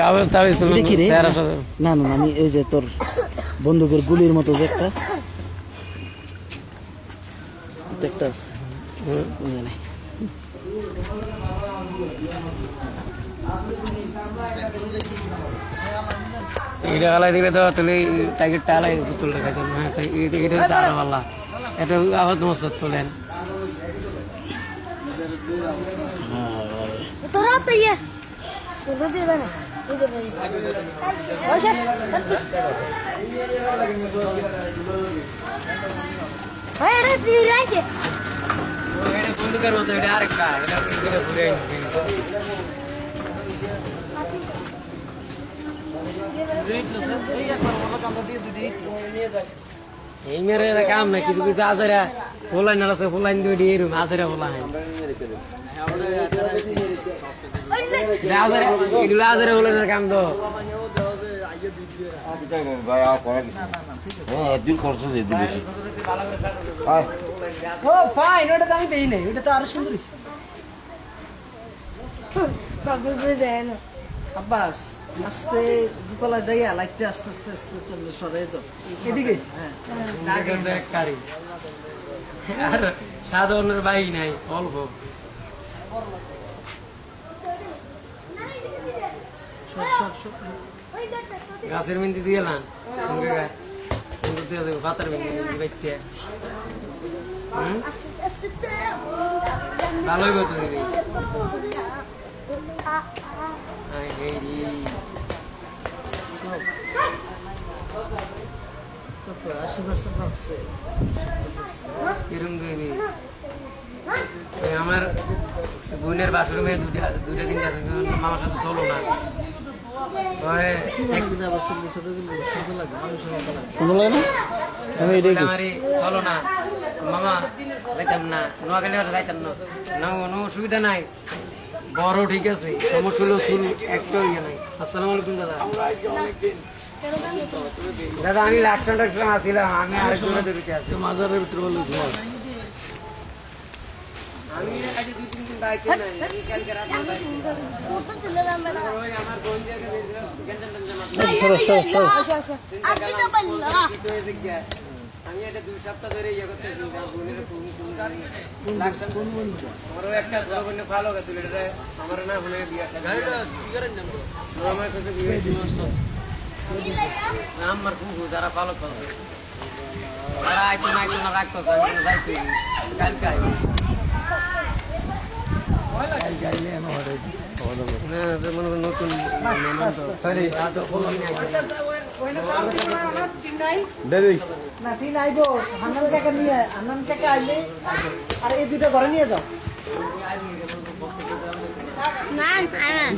কাগজ টাগজ তুলে কি রে? চেহারা না না আমি ওই যে তোর বন্দুকের গুলির মতো যে একটা। এটা একটা আছে। ওখানে। এইটা দিলে তো তুলে তাকে টালাই তুলটা খাইতাম হ্যাঁ এটা তো আরও ভালো। এটা আবার মস্ত তোলেন। তোরা তো ইয়ে তোরা দিয়ে এই মেরে কাম না কিছু কিছু আজারা ফুলাইন আছে ফুলাইন দিয়ে এরম আজারা ফুলাইন এগুলো আজারা কাম তো। তো তো আব্বাস আস্তে দুতলা যাইয়া লাইটটা আস্তে আস্তে আস্তে আস্তে সরাই দাও। এদিকে? হ্যাঁ। আর সাধারণের বাইক নাই অল্প সর সর সর গাছের মিন্দি দিয়ে না পাতার মিন্দি বাইকটা ভালোই দিবি ওই আমার বোনের বাসুর মেয়ে দুটা দুটা আছে মামার সাথে চলো না। চলো না। মামা যাইতাম না। নোয়াখালী যাইতাম না। না কোনো অসুবিধা নাই। বড় ঠিক আছে। সমস্যা হলো চুল একটা ইয়ে নাই। আসসালামু আলাইকুম দাদা। দাদা আমি লাকসাম টাকসাম আসছিলাম আমি আরেকজনের আছি মাজারের ভিতরে বলে আমি আজকে দুই তিন দিন বাইকে নাই আমি কালকে রাতে বাইকে ফটো তুলে দাম বেটা ওই আমার বোন যে গেঞ্জাম টেঞ্জাম সরো সরো সরো আপনি তো বলল। তো হয়েছে কি আমি এটা দুই সপ্তাহ ধরে ইয়ে করতেছি বোনের ফোন ফোন লাকসাম কোন বোন। আমারও একটা বড় ভালো গেছিল এটা আমার না হলে বিয়ে আমার কাছে বিয়ে হয়েছিল। আমার কুকু যারা পালক পালছে তারা আইতো না আইতো না রাখতো কালকে আর তো বললাম না আইতো। না তিন আইবো। হান্নান কাকা নিয়ে হান্নান কাকা আইলে? আর এই দুটো ঘরে নিয়ে যাও। না আমান